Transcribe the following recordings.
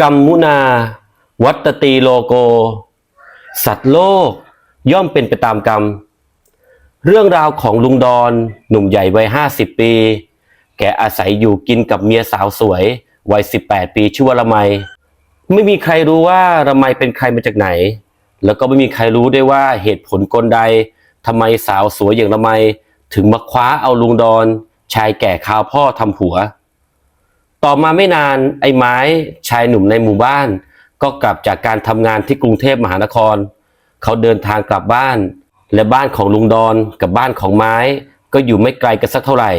กรรมมุนา วัตตีโลโก สัตว์โลก ย่อมเป็นไปตามกรรม เรื่องราวของลุงดอน หนุ่มใหญ่วัยห้าสิบปี แกอาศัยอยู่กินกับเมียสาวสวย วัยสิบแปดปีชื่อว่าละไม ไม่มีใครรู้ว่าละไมเป็นใครมาจากไหน แล้วก็ไม่มีใครรู้ได้ว่าเหตุผลกลใดทำไมสาวสวยอย่างละไม ถึงมาคว้าเอาลุงดอน ชายแก่ข่าวพ่อทำผัว ต่อมาไม่นานไอ้ไม้ชายหนุ่มในหมู่บ้าน ก็กลับจากการทำงานที่กรุงเทพมหานคร เขาเดินทางกลับบ้าน และบ้านของลุงดอนกับบ้านของไม้ ก็อยู่ไม่ไกลกันสักเท่าไหร่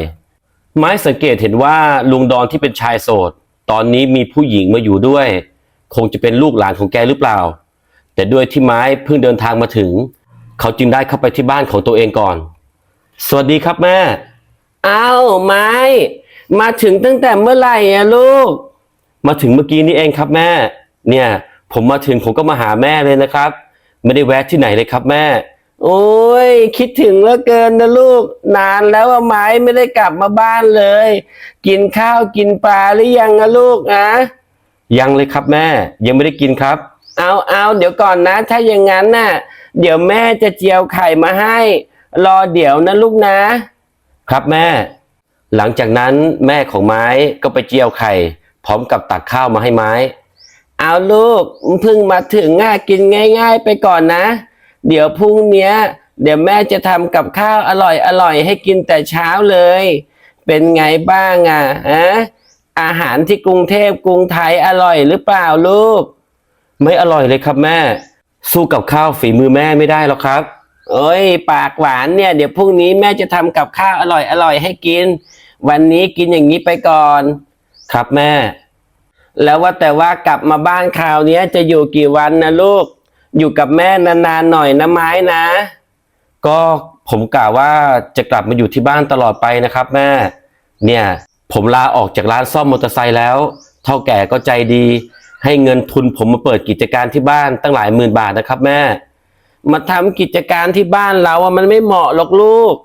ไม้สังเกตเห็นว่าลุงดอนที่เป็นชายโสด ตอนนี้มีผู้หญิงมาอยู่ด้วย คงจะเป็นลูกหลานของแกหรือเปล่า แต่ด้วยที่ไม้เพิ่งเดินทางมาถึง เขาจึงได้เข้าไปที่บ้านของตัวเองก่อน สวัสดีครับแม่อ้าวไม้ มาถึงตั้งแต่เมื่อไหร่อะลูก มาถึงเมื่อกี้นี้เองครับแม่ เนี่ย ผมมาถึงผมก็มาหาแม่เลยนะครับ ไม่ได้แวะที่ไหนเลยครับแม่ โอ้ยคิดถึงเหลือเกินนะลูก นานแล้วว่าไม้ไม่ได้กลับมาบ้านเลย กินข้าวกินปลาหรือยังอะลูกอะยังเลยครับแม่ ยังไม่ได้กินครับ เอาเอาเดี๋ยวก่อนนะ ถ้าอย่างนั้นน่ะ เดี๋ยวแม่จะเจียวไข่มาให้ รอเดี๋ยวนะลูกนะ ครับแม่ หลังจากนั้นแม่ของไม้ก็ไปเจียวไข่ พร้อมกับตักข้าวมาให้ไม้ เอาลูกเพิ่งมาถึงง่ะกินง่าย ๆ ไปก่อนนะ เดี๋ยวพรุ่งนี้เดี๋ยวแม่จะทำกับข้าวอร่อยอร่อยให้กินแต่เช้าเลย เป็นไงบ้างอะฮะอาหารที่กรุงเทพกรุงไทยอร่อยหรือเปล่าลูก ไม่อร่อยเลยครับแม่ สู้กับข้าวฝีมือแม่ไม่ได้หรอกครับ เอ้ย ปากหวานเนี่ย เดี๋ยวพรุ่งนี้แม่จะทำกับข้าวอร่อยอร่อยให้กิน วันนี้กินอย่างนี้ไปก่อน ครับแม่ แล้วว่าแต่ว่ากลับมาบ้านคราวนี้จะอยู่กี่วันนะลูก อยู่กับแม่นานๆหน่อยนะไม้นะ ก็ผมกะว่าจะกลับมาอยู่ที่บ้านตลอดไปนะครับ แม่ เนี่ย ผมลาออกจากร้านซ่อมมอเตอร์ไซค์แล้ว เท่าแก่ก็ใจดี ให้เงินทุนผมมาเปิดกิจการที่บ้านตั้งหลายหมื่นบาทนะครับ แม่ มาทำกิจการที่บ้านเราอะมันไม่เหมาะหรอกลูก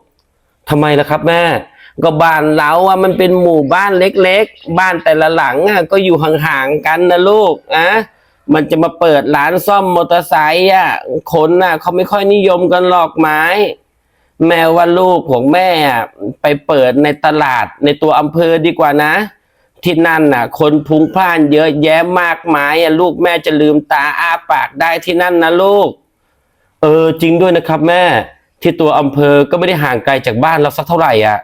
ทำไมล่ะครับ แม่ ก็บ้านเราอะมันเป็นหมู่บ้านเล็กๆ บ้านแต่ละหลังอะก็อยู่ห่างๆกันนะลูกอะมันจะมาเปิดร้านซ่อมมอเตอร์ไซค์อะคนน่ะเขาไม่ค่อยนิยมกันหรอกไม้แม้ว่าลูกของแม่อะไปเปิดในตลาดในตัวอำเภอดีกว่านะ ที่นั่นน่ะ คนพุงพ่านเยอะแยะมากมายอะลูกแม่จะลืมตาอ้าปากได้ที่นั่นนะลูก เออจริงด้วยนะครับแม่ที่ตัวอำเภอก็ไม่ได้ห่างไกลจากบ้านเราสักเท่าไหร่อะ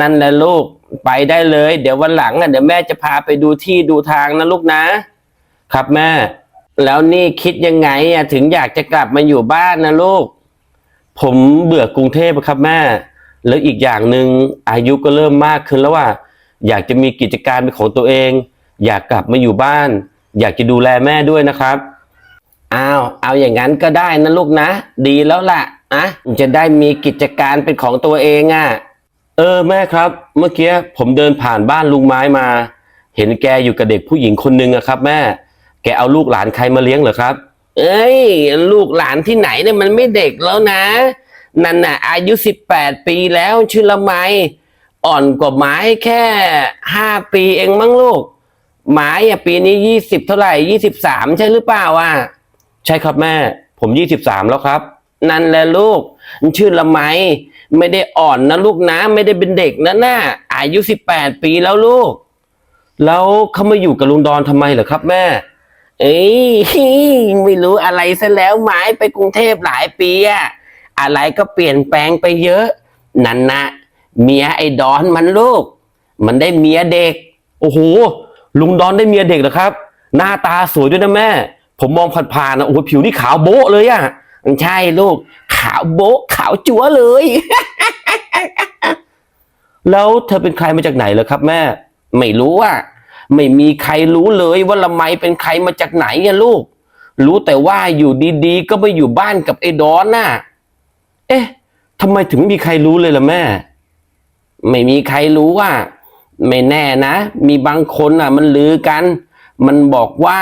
นั่นแหละลูกไปได้เลย เดี๋ยววันหลังอะเดี๋ยวแม่จะพาไปดูที่ดูทางนะลูกนะ ครับแม่ แล้วนี่คิดยังไงอะถึงอยากจะกลับมาอยู่บ้านนะลูก ผมเบื่อกรุงเทพครับแม่ แล้วอีกอย่างหนึ่งอายุก็เริ่มมากขึ้นแล้วว่า อยากจะมีกิจการเป็นของตัวเอง อยากกลับมาอยู่บ้าน อยากจะดูแลแม่ด้วยนะครับอ้าวเอาอย่างนั้นก็ได้นะลูกนะ ดีแล้วล่ะอะจะได้มีกิจการเป็นของตัวเองอะ่ะ เออแม่ครับ เมื่อกี้ผมเดินผ่านบ้านลุงไม้มา เห็นแกอยู่กับเด็กผู้หญิงคนหนึ่งอะครับ แม่ แกเอาลูกหลานใครมาเลี้ยงเหรอครับ เอ้ย ลูกหลานที่ไหนเนี่ยมันไม่เด็กแล้วนะ นั่นน่ะ อายุสิบแปดปีแล้วชื่อละไมอ่อนกว่าไม้แค่ห้าปีเองมั้งลูกไม้อะปีนี้ยี่สิบเท่าไหร่ยี่สิบสามใช่หรือเปล่าอะใช่ครับแม่ ผมยี่สิบสามแล้วครับ นั่นแหละลูกมันชื่อละไม ไม่ได้อ่อนนะลูกนะ ไม่ได้เป็นเด็กนะน่าอายุสิบแปดปีแล้วลูก แล้วเขามาอยู่กับลุงดอนทำไมเหรอครับแม่ เอ้ยไม่รู้อะไรซะแล้วไม้ไปกรุงเทพหลายปีอะอะไรก็เปลี่ยนแปลงไปเยอะ นั่นนะเมียไอ้ดอนมันลูก มันได้เมียเด็ก โอ้โหลุงดอนได้เมียเด็กเหรอครับ หน้าตาสวยด้วยนะแม่ ผมมองผ่านๆนะโอ้โหผิวนี่ขาวโบ๊ะเลยอะใช่ลูก ขาวโบ๊ะขาวจั๊วเลย แล้วเธอเป็นใครมาจากไหนเหรอครับ แม่ ไม่รู้อะไม่มีใครรู้เลยว่าละไมเป็นใครมาจากไหนอะลูก รู้แต่ว่าอยู่ดีๆ ก็ไปอยู่บ้านกับไอ้ดอนน่ะ เอ๊ะทำไมถึงไม่มีใครรู้เลยล่ะแม่ ไม่มีใครรู้ว่า ไม่แน่นะ มีบางคนอะ มันลือกัน มันบอกว่า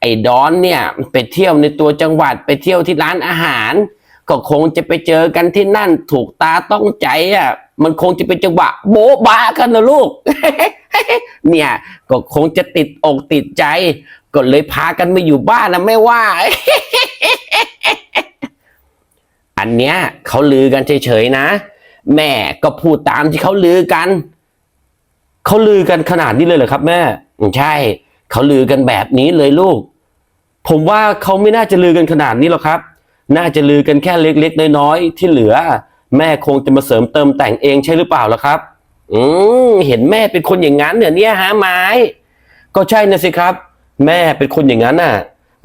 ไอ้ดอนเนี่ย ไปเที่ยวในตัวจังหวัดไปเที่ยวที่ร้านอาหาร ก็คงจะไปเจอกันที่นั่นถูกตาต้องใจอะ มันคงจะเป็นจังหวะโบ๊ะบากันนะลูก เนี่ยก็คงจะติดอกติดใจ ก็เลยพากันมาอยู่บ้านนะไม่ว่า อันเนี้ยเขาลือกันเฉยๆนะ แม่ก็พูดตามที่เขาลือกัน เขาลือกันขนาดนี้เลยเหรอครับ แม่ใช่เขาลือกันแบบนี้เลยลูก ผมว่าเขาไม่น่าจะลือกันขนาดนี้หรอกครับ น่าจะลือกันแค่เล็กๆน้อยๆที่เหลือ แม่คงจะมาเสริมเติมแต่งเองใช่หรือเปล่าล่ะครับ อืมเห็นแม่เป็นคนอย่างนั้นเนี่ยเนี่ยฮะไม้ ก็ใช่นะสิครับ แม่เป็นคนอย่างนั้นน่ะ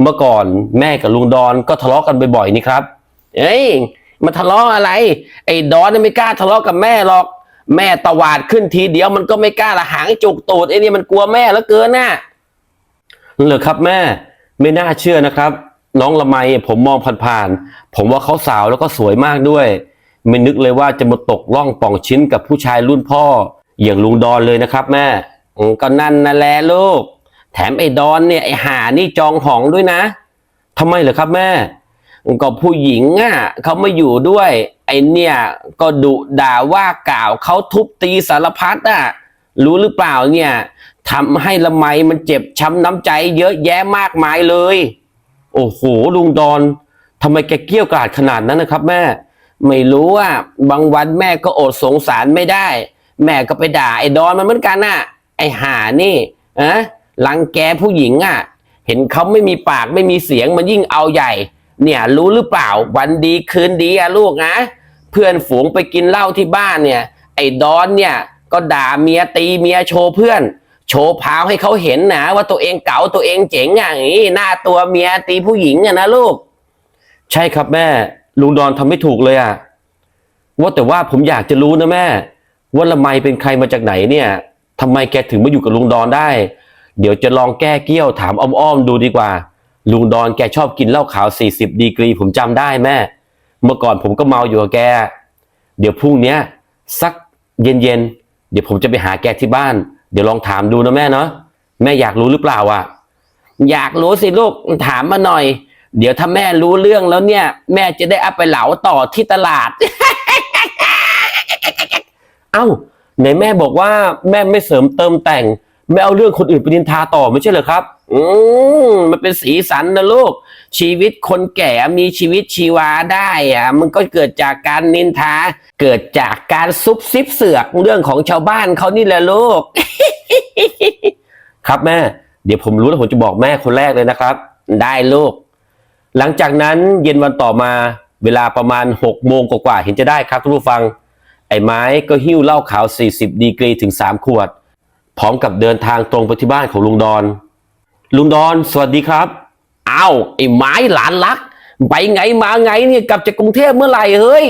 เมื่อก่อนแม่กับลุงดอนก็ทะเลาะกันบ่อยๆนี่ครับ เอ้ยมาทะเลาะอะไร ไอ้ดอนน่ไม่กล้าทะเลาะกับแม่หรอก แม่ตวาดขึ้นทีเดียวมันก็ไม่กล้าละหางจุกตูดไอ้นี่มันกลัวแม่แล้วเกินน่ะเหรอครับแม่ไม่น่าเชื่อนะครับ น้องละไมผมมองผ่านๆผมว่าเขาสาวแล้วก็สวยมากด้วย ไม่นึกเลยว่าจะมาตกล่องป่องชิ้นกับผู้ชายรุ่นพ่อ อย่างลุงดอนเลยนะครับแม่ก็นั่นนะแหละลูก แถมไอ้ดอนเนี่ยไอ้หานี่จองหองด้วยนะทำไมเหรอครับแม่ก็ผู้หญิงอะเขาไมาอยู่ด้วย ไอเนี่ยก็ดุด่าว่ากล่าวเขาทุบตีสารพัดอะรู้หรือเปล่าเนี่ยทำให้ละไมมันเจ็บช้ำน้ำใจเยอะแยะมากมายเลย โอ้โหลุงดอนทำไมแกเกี้ยวกราดขนาดนั้นนะครับ แม่ ไม่รู้อะบางวันแม่ก็อดสงสารไม่ได้ แม่ก็ไปด่าไอ้ดอนมันเหมือนกันน่ะ ไอ้ห่านี่อะหลังแกผู้หญิงอะ เห็นเขาไม่มีปากไม่มีเสียงมันยิ่งเอาใหญ่ เนี่ย รู้หรือเปล่าวันดีคืนดีอะลูกนะ เพื่อนฝูงไปกินเหล้าที่บ้านเนี่ย ไอ้ดอนเนี่ยก็ด่าเมียตีเมียโชว์เพื่อน โชว์พาวให้เขาเห็นนะว่าตัวเองเก๋าตัวเองเจ๋งอย่างนี้หน้าตัวเมียตีผู้หญิงอะนะลูก ใช่ครับแม่ ลุงดอนทำไม่ถูกเลยอะว่าแต่ว่าผมอยากจะรู้นะแม่ ว่าละไมเป็นใครมาจากไหนเนี่ยทำไมแกถึงมาอยู่กับลุงดอนได้ เดี๋ยวจะลองแก้เกี้ยวถามอ้อมๆดูดีกว่า ลุงดอนแกชอบกินเหล้าขาว 40 ดีกรีผมจำได้แม่ เมื่อก่อนผมก็เมาอยู่กับแก เดี๋ยวพรุ่งนี้สักเย็นๆเดี๋ยวผมจะไปหาแกที่บ้าน เดี๋ยวลองถามดูนะแม่เนาะแม่อยากรู้หรือเปล่าอะ อยากรู้สิลูกถามมาหน่อย เดี๋ยวถ้าแม่รู้เรื่องแล้วเนี่ย แม่จะได้เอาไปเหลาต่อที่ตลาด เอ้าไหนแม่บอกว่าแม่ไม่เสริมเติมแต่งไม่เอาเรื่องคนอื่นไปนินทาต่อไม่ใช่เหรอครับ อืมมันเป็นสีสันนะลูก ชีวิตคนแก่มีชีวิตชีวาได้อะมันก็เกิดจากการนินทา เกิดจากการซุบซิบเสือกเรื่องของชาวบ้านเขานี่แหละลูก ครับแม่ เดี๋ยวผมรู้แล้วผมจะบอกแม่คนแรกเลยนะครับ ได้ลูก หลังจากนั้นเย็นวันต่อมาเวลาประมาณ6โมงกว่าเห็นจะได้ครับทุกผู้ฟัง ไอ้ไม้ก็หิ้วเหล้าขาว 40 ดีกรีถึง 3 ขวด พร้อมกับเดินทางตรงไปที่บ้านของลุงดอน ลุงดอน สวัสดีครับ อ้าวไอ้ไม้หลานรัก ไปไงมาไงเนี่ยกลับจากกรุงเทพเมื่อไหร่เฮ้ย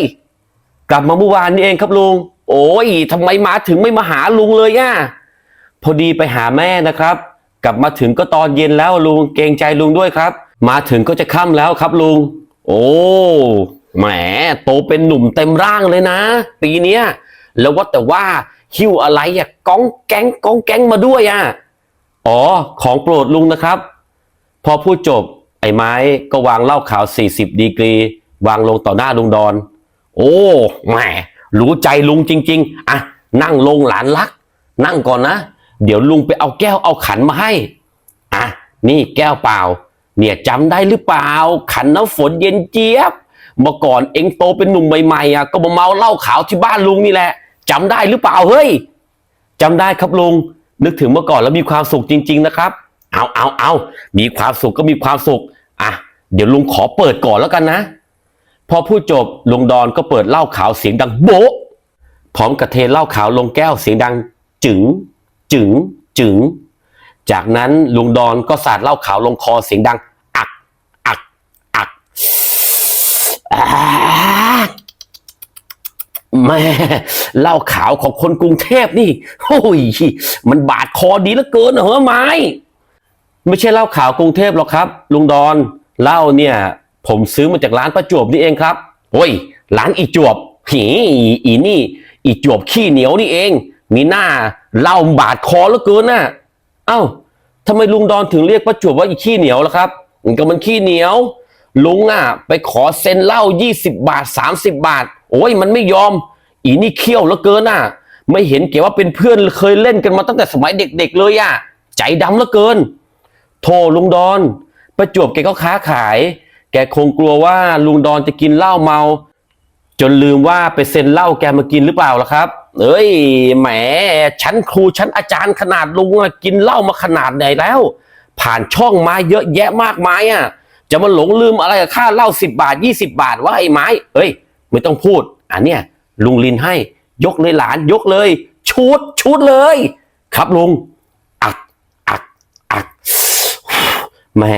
กลับมาเมื่อวานนี่เองครับลุง โอ้ยทำไมมาถึงไม่มาหาลุงเลยอะพอดีไปหาแม่นะครับ กลับมาถึงก็ตอนเย็นแล้วลุงเกรงใจลุงด้วยครับ มาถึงก็จะค่ำแล้วครับลุง โอ้แหมโตเป็นหนุ่มเต็มร่างเลยนะ ปีเนี้ยแล้วว่าแต่ว่าหิ้วอะไรอะก้องแก๊งก้องแก๊งมาด้วยอะอ๋อ ของโปรดลุงนะครับ พอพูดจบ อ้ไม้ก็วางเหล้าขาว 40 ดีกรี วางลงต่อหน้าลุงดอน โอ้แหมรู้ใจลุงจริง ๆ อะ นั่งลงหลานรัก นั่งก่อนนะ เดี๋ยวลุงไปเอาแก้วเอาขันมาให้ อะ นี่แก้วเปล่า เนี่ยจำได้หรือเปล่า ขันน้ำฝนเย็นเจี๊ยบ เมื่อก่อนเองโตเป็นหนุ่มใหม่ๆอะก็มาเมาเหล้าขาวที่บ้านลุงนี่แหละจำได้หรือเปล่าเฮ้ยจำได้ครับลุงนึกถึงเมื่อก่อนแล้วมีความสุขจริง ๆ นะครับ เอาเอาเอามีความสุขก็มีความสุข อะ เดี๋ยวลุงขอเปิดก่อนแล้วกันนะ พอพูดจบลุงดอนก็เปิดเหล้าขาวเสียงดังโบ๊ะพร้อมกับเทเหล้าขาวลงแก้วเสียงดัง จึ๋งจึ๋งจึ๋งจากนั้นลุงดอนก็สาดเหล้าขาวลงคอเสียงดัง อัก อัก อักอแม่เหล้าขาวของคนกรุงเทพนี่โอ้ยมันบาดคอดีเหลือเกินเหรอไม้ ไม่ใช่เหล้าขาวกรุงเทพหรอกครับ ลุงดอนเหล้าเนี่ย ผมซื้อมาจากร้านประจวบนี่เองครับโอ้ยร้านอีจวบหีอีนี่ อีจวบขี้เหนียวนี่เอง มีหน้าเหล้าบาดคอเหลือเกินน่ะเอ้าทำไมลุงดอนถึงเรียกประจวบว่าอีขี้เหนียวล่ะครับมันก็มันขี้เหนียว ลุงอะ ไปขอเซ็นเหล้า20 บาท 30 บาท โอ้ยมันไม่ยอม อีนี่เขี้ยวเหลือเกินอะ ไม่เห็นแกว่าเป็นเพื่อนเคยเล่นกันมาตั้งแต่สมัยเด็กๆเลยอะ ใจดำเหลือเกิน โทรลุงดอน ประจวบแกก็ค้าขาย แกคงกลัวว่าลุงดอนจะกินเหล้าเมา จนลืมว่าไปเซ็นเหล้าแกมากินหรือเปล่าล่ะครับเอ้ยแหมชั้นครูชั้นอาจารย์ขนาดลุงอะกินเหล้ามาขนาดไหนแล้ว ผ่านช่องมาเยอะแยะมากมายอะจะมาหลงลืมอะไรกับค่าเหล้าสิบบาทยี่สิบาทว่าไอ้ไม้เอ้ย ไม่ต้องพูดอันเนี้ยลุงลินให้ยกเลยหลานยกเลย ชุดชุดเลย ครับลุง อักอักอัก แหม่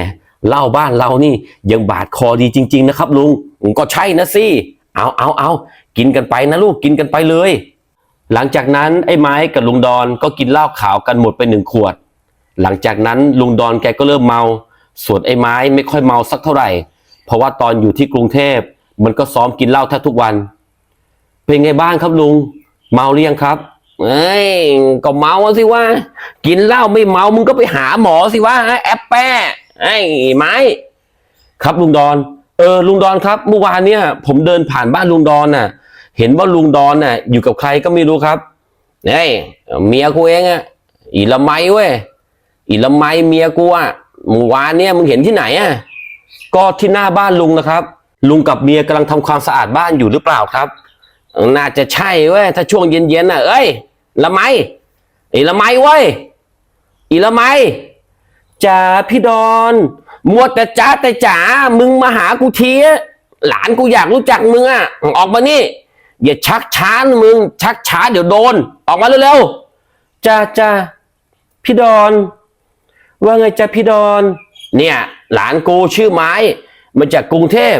เหล้าบ้านเรานี่ยังบาดคอดีจริง ๆ นะครับลุงก็ใช่นะสิเอาเอาเอากินกันไปนะลูกกินกันไปเลย หลังจากนั้นไอ้ไม้กับลุงดอนก็กินเหล้าขาวกันหมดไปหนึ่งขวด หลังจากนั้นลุงดอนแกก็เริ่มเมา ส่วนไอ้ไม้ไม่ค่อยเมาสักเท่าไหร่ เพราะว่าตอนอยู่ที่กรุงเทพมันก็ซ้อมกินเหล้าแทบทุกวัน เป็นไงบ้างครับลุง เมาหรือยังครับเอ้ยก็เมาสิว่า กินเหล้าไม่เมามึงก็ไปหาหมอสิว่าแอปแป้ ไอ้ไม้ ครับลุงดอน เออลุงดอนครับ เมื่อวานเนี่ย ผมเดินผ่านบ้านลุงดอนน่ะ เห็นว่าลุงดอนน่ะ อยู่กับใครก็ไม่รู้ครับเฮ้ยเมียกูเองอะอีละไมเว้ยอีละไมเมียกูอะเมื่อวานเนี่ยมึงเห็นที่ไหนอะก็ที่หน้าบ้านลุงนะครับ ลุงกับเมียกำลังทำความสะอาดบ้านอยู่หรือเปล่าครับ น่าจะใช่เว้ยถ้าช่วงเย็นๆน่ะ เอ้ยละไมอีละไมเว้ยอีละไม จ๋าพี่ดอนมัวแต่จ้าแต่จ๋ามึงมาหากูทีหลานกูอยากรู้จักมึงอะออกมานี่ อย่าชักช้านะมึง ชักช้าเดี๋ยวโดน ออกมาเร็วๆจ้าจ้าพี่ดอน ว่าไงจ้าพี่ดอน เนี่ย หลานกูชื่อไม้มาจากกรุงเทพ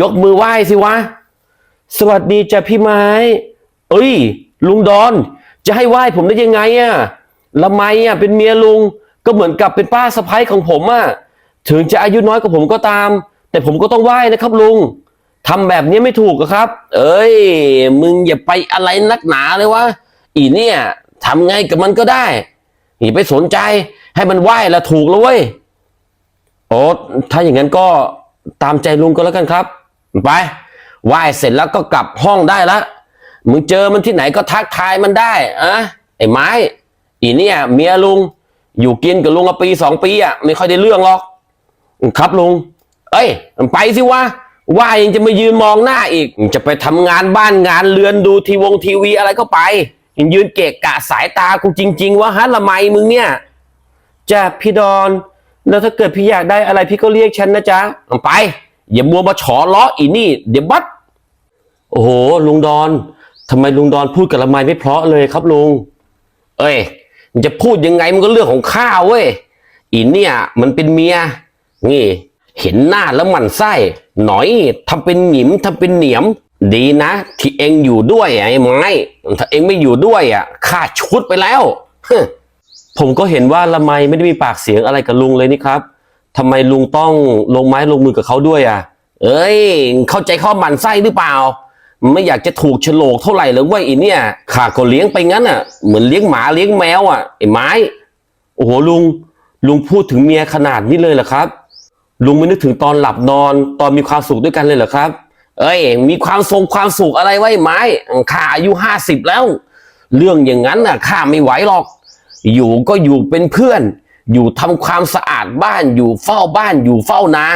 ยกมือไหว้สิวะ สวัสดีจ้ะพี่ไม้ เอ้ย ลุงดอน จะให้ไหว้ผมได้ยังไงอะละไมอะเป็นเมียลุง ก็เหมือนกับเป็นป้าสะพ้ายของผมอะถึงจะอายุน้อยกว่าผมก็ตาม แต่ผมก็ต้องไหว้นะครับลุงทำแบบนี้ไม่ถูกอะครับ เอ้ย มึงอย่าไปอะไรนักหนาเลยวะ อีเนี่ยทำไงกับมันก็ได้ อย่าไปสนใจให้มันไหว้ละถูกแล้วเว้ย โอ้ถ้าอย่างนั้นก็ตามใจลุงก็แล้วกันครับ ไป ไหว้เสร็จแล้วก็กลับห้องได้ละมึงเจอมันที่ไหนก็ทักทายมันได้อะไอ้ไม้ อีเนี่ย เมียลุง อยู่กินกับลุงมาปีสองปีอะไม่ค่อยได้เรื่องหรอก ครับลุง เอ้ย ไปสิวะว่ายังจะมายืนมองหน้าอีก จะไปทำงานบ้านงานเรือนดูทีวงทีวีอะไรก็ไปยืนเกะกะสายตากูจริง ๆวะฮะละไมมึงเนี่ยจ้ะพี่ดอน แล้วถ้าเกิดพี่อยากได้อะไรพี่ก็เรียกฉันนะจ๊ะไป อย่ามัวมาฉอล้ออีนี่ เดี๋ยวบัดโอ้โหลุงดอนทำไมลุงดอนพูดกับละไมไม่เพราะเลยครับลุง เอ้ย มันจะพูดยังไงมันก็เรื่องของข้าเว้ยอีเนี่ยมันเป็นเมียนี่ เห็นหน้าแล้วหมันไส้หน่อยทำเป็นหนิมทำเป็นเหนียม ดีนะ ที่เองอยู่ด้วยไอ้ไม้ถ้าเองไม่อยู่ด้วยอะข้าชุดไปแล้วผมก็เห็นว่าละไมไม่ได้มีปากเสียงอะไรกับลุงเลยนี่ครับทำไมลุงต้องลงไม้ลงมือกับเขาด้วยอะ เอ้ย เข้าใจข้อมันไส้หรือเปล่า ไม่อยากจะถูกโฉลกเท่าไหร่เลยว่าอีเนี่ยข้าก็เลี้ยงไปงั้นอะ เหมือนเลี้ยงหมาเลี้ยงแมวอะไอ้ไม้ โอ้โหลุง ลุงพูดถึงเมียขนาดนี้เลยเหรอครับ ลุงไม่นึกถึงตอนหลับนอน ตอนมีความสุขด้วยกันเลยเหรอครับ เอ้ย มีความทรงความสุขอะไรไว้ไม้ข้าอายุห้าสิบแล้ว เรื่องอย่างนั้นน่ะข้าไม่ไหวหรอก อยู่ก็อยู่เป็นเพื่อน อยู่ทำความสะอาดบ้านอยู่เฝ้าบ้านอยู่เฝ้านา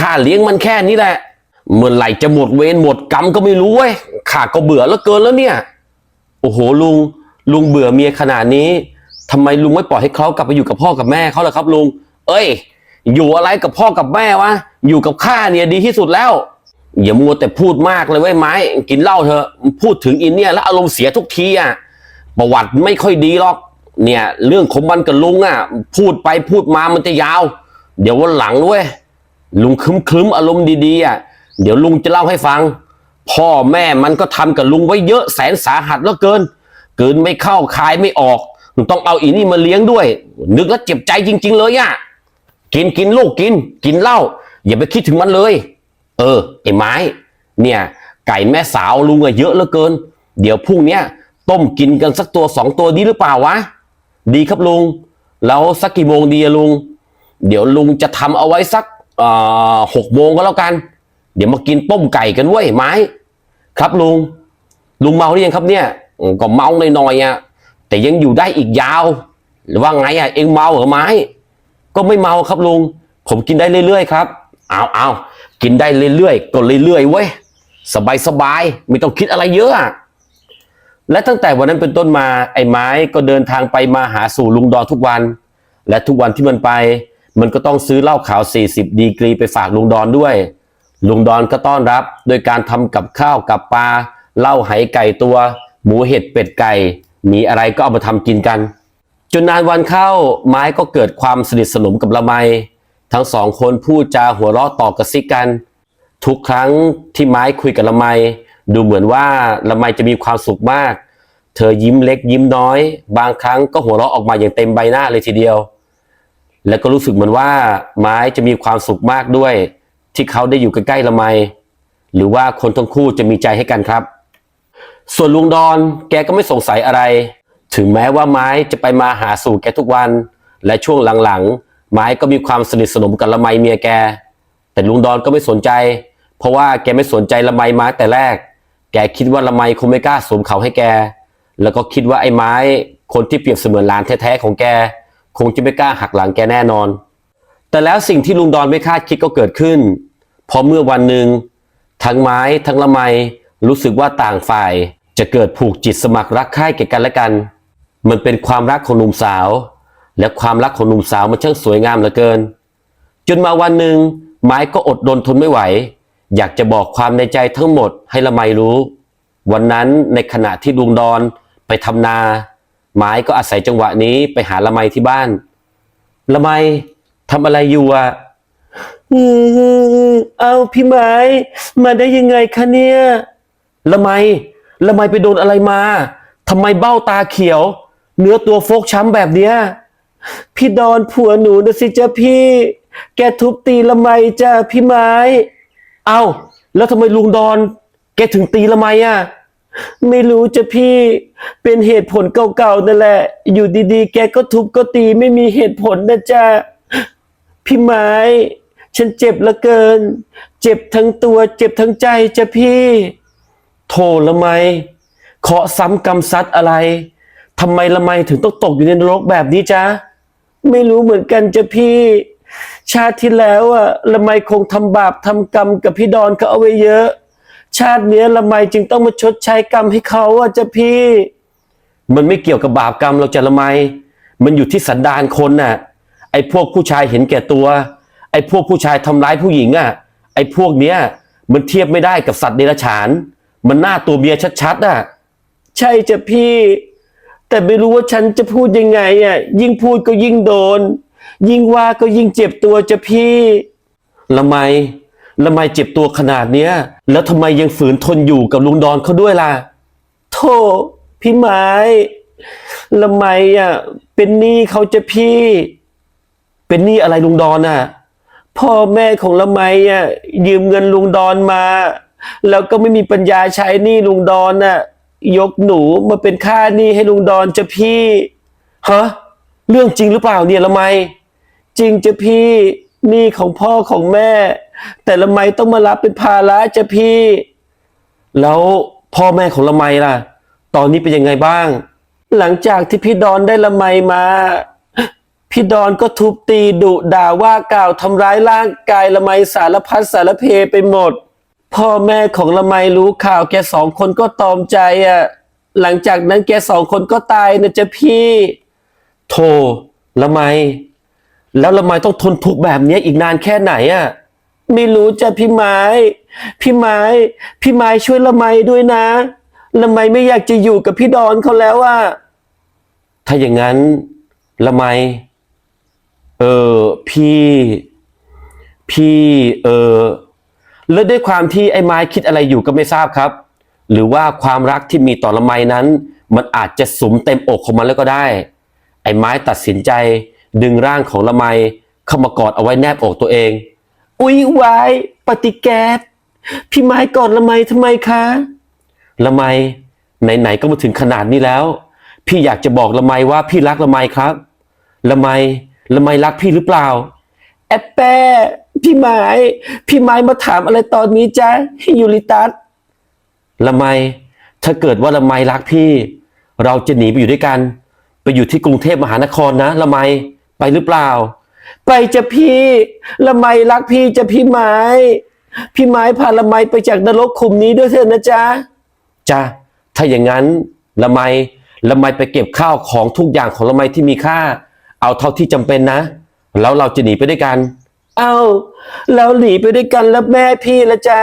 ข้าเลี้ยงมันแค่นี้แหละ เมื่อไหร่จะหมดเวรหมดกรรมก็ไม่รู้เว้ยข้าก็เบื่อแล้วเกินแล้วเนี่ย โอ้โหลุงลุงเบื่อเมียขนาดนี้ทำไมลุงไม่ปล่อยให้เขากลับไปอยู่กับพ่อกับแม่เขาล่ะครับลุง เอ้ย อยู่อะไรกับพ่อกับแม่วะอยู่กับข้าเนี่ยดีที่สุดแล้ว อย่ามัวแต่พูดมากเลยเว้ยไม้ กินเหล้าเถอะพูดถึงอินเนี่ยแล้วอารมณ์เสียทุกทีอะประวัติไม่ค่อยดีหรอก เนี่ยเรื่องของมันกับลุงอะ พูดไปพูดมามันจะยาว เดี๋ยววันหลังด้วยลุงคลึ้มคึ้มๆอารมณ์ดีๆอะ เดี๋ยวลุงจะเล่าให้ฟัง พ่อแม่มันก็ทำกับลุงไว้เยอะแสนสาหัสเหลือเกินเกินไม่เข้าคายไม่ออก ต้องเอาอีนี่มาเลี้ยงด้วย นึกแล้วเจ็บใจจริง ๆ เลยอะกินกินลูกกิน กินเหล้าอย่าไปคิดถึงมันเลย เออไอ้ไม้ เนี่ย ไก่แม่สาวลุงอะเยอะเหลือเกิน เดี๋ยวพรุ่งเนี้ยต้มกินกันสักตัวสองตัวดีหรือเปล่าวะดีครับลุง แล้วสักกี่โมงดีอะลุง เดี๋ยวลุงจะทำเอาไว้สักหกโมงก็แล้วกัน เดี๋ยวมากินต้มไก่กันเว้ยไม้ ครับลุง ลุงเมาหรือยังครับเนี่ยก็เมาหน่อยๆอะแต่ยังอยู่ได้อีกยาว หรือว่าไงอะเองเมาเหรอไม้ ก็ไม่เมาครับลุง ผมกินได้เรื่อยๆครับเอาเอากินได้เรื่อยๆก็เรื่อยๆเว้ยสบายๆไม่ต้องคิดอะไรเยอะ และตั้งแต่วันนั้นเป็นต้นมาไอ้ไม้ก็เดินทางไปมาหาสู่ลุงดอนทุกวัน และทุกวันที่มันไป มันก็ต้องซื้อเหล้าขาว 40 ดีกรีไปฝากลุงดอนด้วย ลุงดอนก็ต้อนรับ โดยการทำกับข้าวกับปลาเหล้าไหไก่ตัว หมูเห็ดเป็ดไก่ มีอะไรก็เอามาทำกินกัน จนนานวันเข้าไม้ก็เกิดความสนิทสนมกับละไม ทั้งสองคนพูดจาหัวเราะต่อกระซิกกัน ทุกครั้งที่ไม้คุยกับละไม ดูเหมือนว่าละไมจะมีความสุขมาก เธอยิ้มเล็กยิ้มน้อย บางครั้งก็หัวเราะออกมาอย่างเต็มใบหน้าเลยทีเดียว แล้วก็รู้สึกเหมือนว่าไม้จะมีความสุขมากด้วย ที่เขาได้อยู่ใกล้ๆละไม หรือว่าคนทั้งคู่จะมีใจให้กันครับ ส่วนลุงดอนแกก็ไม่สงสัยอะไร ถึงแม้ว่าไม้จะไปมาหาสู่แกทุกวัน และช่วงหลังๆ ไม้ก็มีความสนิทสนมกับละไมเมียแก แต่ลุงดอนก็ไม่สนใจ เพราะว่าแกไม่สนใจละไมมาแต่แรก แกคิดว่าละไมคงไม่กล้าสวมเขาให้แก แล้วก็คิดว่าไอ้ไม้คนที่เปรียบเสมือนหลานแท้ๆของแก คงจะไม่กล้าหักหลังแกแน่นอน แต่แล้วสิ่งที่ลุงดอนไม่คาดคิดก็เกิดขึ้น เพราะเมื่อวันหนึ่งทั้งไม้ทั้งละไมรู้สึกว่าต่างฝ่าย จะเกิดผูกจิตสมัครรักใคร่แก่กันและกัน มันเป็นความรักของหนุ่มสาว และความรักของหนุ่มสาวมันช่างสวยงามเหลือเกิน จนมาวันหนึ่งไม้ก็อดรนทนไม่ไหว อยากจะบอกความในใจทั้งหมดให้ละไมรู้ วันนั้นในขณะที่ลุงดอนไปทำนา ไม้ก็อาศัยจังหวะนี้ไปหาละไมที่บ้าน ละไม ทำอะไรอยู่อะอืมเอาพี่ไม้มาได้ยังไงคะเนี่ยละไมละไมไปโดนอะไรมาทำไมเบ้าตาเขียว เนื้อตัวฟกช้ำแบบเนี้ยพี่ดอนผัวหนูนะสิจ้ะพี่ แกทุบตีละไมจ้ะพี่ไม้ เอ้า แล้วทำไมลุงดอน แกถึงตีละไมอะไม่รู้จ้ะพี่เป็นเหตุผลเก่าๆนั่นแหละ อยู่ดีๆ แกก็ทุบก็ตีไม่มีเหตุผลนะจ๊ะ พี่ไม้ ฉันเจ็บเหลือเกิน เจ็บทั้งตัว เจ็บทั้งใจจ้ะพี่ โทละไมเคาะซ้ำกรรมซัดอะไรทำไมละไมถึงต้องตกอยู่ในนรกแบบนี้จ๊ะ ไม่รู้เหมือนกันจ้ะพี่ ชาติที่แล้วอะละไมคงทำบาปทำกรรมกับพี่ดอนเขาเอาไว้เยอะ ชาติเนี้ยละไมจึงต้องมาชดใช้กรรมให้เขาอะจ้ะพี่ มันไม่เกี่ยวกับบาปกรรมเราจะละไม มันอยู่ที่สันดานคนน่ะ ไอ้พวกผู้ชายเห็นแก่ตัว ไอ้พวกผู้ชายทำร้ายผู้หญิงอะ ไอ้พวกเนี้ยมันเทียบไม่ได้กับสัตว์เดรัจฉาน มันหน้าตัวเมียชัดๆอะ ใช่จ้ะพี่ แต่ไม่รู้ว่าฉันจะพูดยังไงอะ ยิ่งพูดก็ยิ่งโดน ยิ่งว่าก็ยิ่งเจ็บตัวจ้ะพี่ละไมละไมเจ็บตัวขนาดเนี้ย แล้วทำไมยังฝืนทนอยู่กับลุงดอนเขาด้วยล่ะโธ่พี่ไม้ละไมอะ เป็นหนี้เขาจะพี่ เป็นหนี้อะไรลุงดอนอะ พ่อแม่ของละไมอะยืมเงินลุงดอนมา แล้วก็ไม่มีปัญญาใช้หนี้ลุงดอนน่ะ ยกหนูมาเป็นค่าหนี้ให้ลุงดอนจะพี่ฮะเรื่องจริงหรือเปล่าเนี่ยละไม จริงจะพี่หนี้ของพ่อของแม่ แต่ละไมต้องมารับเป็นภาระจะพี่ แล้วพ่อแม่ของละไมล่ะ ตอนนี้เป็นยังไงบ้าง หลังจากที่พี่ดอนได้ละไมมา พี่ดอนก็ทุบตีดุด่าว่ากล่าวทำร้ายร่างกายละไมสารพัดสารเพไปหมด พ่อแม่ของละไมรู้ข่าวแกสองคนก็ตอมใจอะ หลังจากนั้นแกสองคนก็ตายนะจ๊ะพี่โธ่ละไม แล้วละไมต้องทนทุกข์แบบนี้อีกนานแค่ไหนอะไม่รู้จ้ะพี่ไม้ พี่ไม้ พี่ไม้ช่วยละไมด้วยนะ ละไมไม่อยากจะอยู่กับพี่ดอนเขาแล้วอะถ้าอย่างนั้นละไม เออพี่ พี่เออแล้วด้วยความที่ไอ้ไม้คิดอะไรอยู่ก็ไม่ทราบครับ หรือว่าความรักที่มีต่อละไมนั้น มันอาจจะสมเต็มอกของมันแล้วก็ได้ ไอ้ไม้ตัดสินใจ ดึงร่างของละไมเข้ามากอดเอาไว้แนบอกตัวเอง อุ๊ยวายปฏิแกสพี่ไม้กอดละไมทำไมคะละไมไหนๆก็มาถึงขนาดนี้แล้ว พี่อยากจะบอกละไมว่าพี่รักละไมครับละไม ละไมรักพี่หรือเปล่า แอปแปะพี่ไม้พี่ไม้มาถามอะไรตอนนี้จ๊ะยูริตัสละไมถ้าเกิดว่าละไมรักพี่ เราจะหนีไปอยู่ด้วยกัน ไปอยู่ที่กรุงเทพมหานครนะละไมไปหรือเปล่า ไปจะพี่ละไมรักพี่จะพี่ไม้พี่ไม้พาละไมไปจากนรกขุมนี้ด้วยเถอะนะจ๊ะจ้ะถ้าอย่างนั้นละไมละไมไปเก็บข้าวของทุกอย่างของละไมที่มีค่า เอาเท่าที่จำเป็นนะ แล้วเราจะหนีไปด้วยกัน เอาแล้วหนีไปด้วยกันแล้วแม่พี่ละจ๊ะ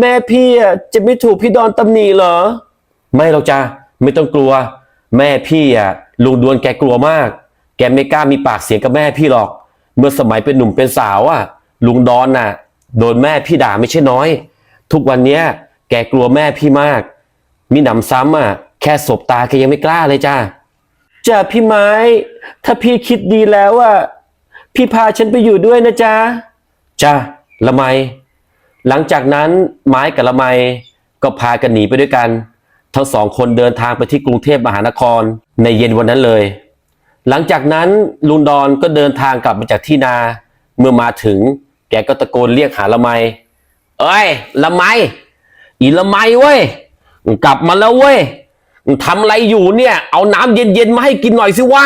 แม่พี่อะจะไม่ถูกพี่ดอนตำหนิเหรอ ไม่หรอกจ้ะไม่ต้องกลัว แม่พี่อะลุงดวนแกกลัวมาก แกไม่กล้ามีปากเสียงกับแม่พี่หรอก เมื่อสมัยเป็นหนุ่มเป็นสาวอะ ลุงดอนน่ะ โดนแม่พี่ด่าไม่ใช่น้อย ทุกวันเนี้ยแกกลัวแม่พี่มาก มีหนำซ้ำอะ แค่สบตาแกยังไม่กล้าเลยจ้า จ้าพี่ไม้ ถ้าพี่คิดดีแล้วอะพี่พาฉันไปอยู่ด้วยนะจ๊ะจ้าละไม หลังจากนั้นไม้กับละไมก็พากันหนีไปด้วยกัน ทั้งสองคนเดินทางไปที่กรุงเทพมหานครในเย็นวันนั้นเลย หลังจากนั้นลุงดอนก็เดินทางกลับมาจากที่นา เมื่อมาถึง แกก็ตะโกนเรียกหาละไม เอ้ยละไม อีละไมเว้ย กลับมาแล้วเว้ย ทำอะไรอยู่เนี่ย เอาน้ำเย็นๆมาให้กินหน่อยสิวะ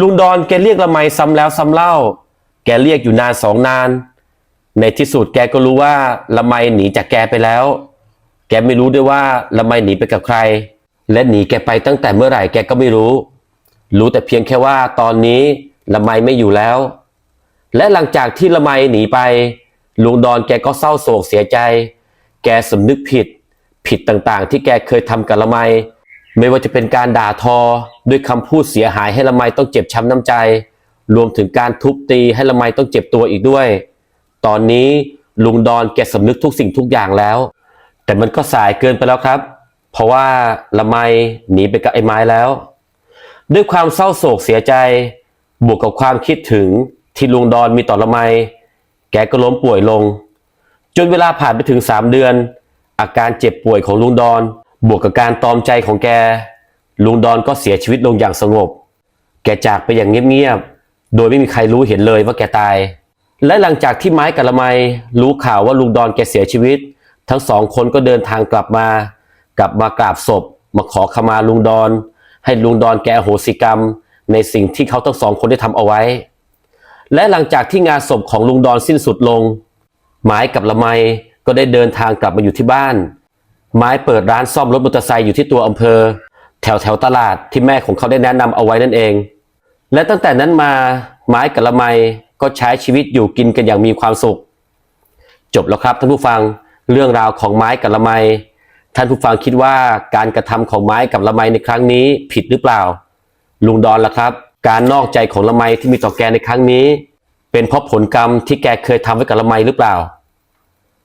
ลุงดอนแกเรียกละไมซ้ำแล้วซ้ำเล่า แกเรียกอยู่นานสองนาน ในที่สุดแกก็รู้ว่าละไมหนีจากแกไปแล้ว แกไม่รู้ด้วยว่าละไมหนีไปกับใคร และหนีแกไปตั้งแต่เมื่อไหร่แกก็ไม่รู้ รู้แต่เพียงแค่ว่าตอนนี้ละไมไม่อยู่แล้ว และหลังจากที่ละไมหนีไปลุงดอนแกก็เศร้าโศกเสียใจ แกสำนึกผิด ผิดต่างๆ ที่แกเคยทำกับละไม ไม่ว่าจะเป็นการด่าทอ ด้วยคำพูดเสียหายให้ละไมต้องเจ็บช้ำน้ำใจ รวมถึงการทุบตีให้ละไมต้องเจ็บตัวอีกด้วย ตอนนี้ลุงดอนแกสำนึกทุกสิ่งทุกอย่างแล้ว แต่มันก็สายเกินไปแล้วครับ เพราะว่าละไมหนีไปกับไอ้ไม้แล้ว ด้วยความเศร้าโศกเสียใจ บวกกับความคิดถึงที่ลุงดอนมีต่อละไม แกก็ล้มป่วยลง จนเวลาผ่านไปถึงสามเดือน อาการเจ็บป่วยของลุงดอน บวกกับการตอมใจของแก ลุงดอนก็เสียชีวิตลงอย่างสงบ แกจากไปอย่างเงียบๆ โดยไม่มีใครรู้เห็นเลยว่าแกตาย และหลังจากที่ไม้กับละไมรู้ข่าวว่าลุงดอนแกเสียชีวิต ทั้งสองคนก็เดินทางกลับมา กลับมากราบศพ มาขอขมาลุงดอน ให้ลุงดอนแกโหสิกรรม ในสิ่งที่เขาทั้งสองคนได้ทำเอาไว้ และหลังจากที่งานศพของลุงดอนสิ้นสุดลง ไม้กับละไม ก็ได้เดินทางกลับมาอยู่ที่บ้าน ไม้เปิดร้านซ่อมรถมอเตอร์ไซค์อยู่ที่ตัวอำเภอ แถวแถวตลาดที่แม่ของเขาได้แนะนำเอาไว้นั่นเอง และตั้งแต่นั้นมาไม้กับละไมก็ใช้ชีวิตอยู่กินกันอย่างมีความสุข จบแล้วครับท่านผู้ฟังเรื่องราวของไม้กับละไมท่านผู้ฟังคิดว่าการกระทำของไม้กับละไมในครั้งนี้ผิดหรือเปล่า ลุงดอนล่ะครับ การนอกใจของละไมที่มีต่อแกในครั้งนี้ เป็นเพราะผลกรรมที่แกเคยทำไว้กับละไมหรือเปล่า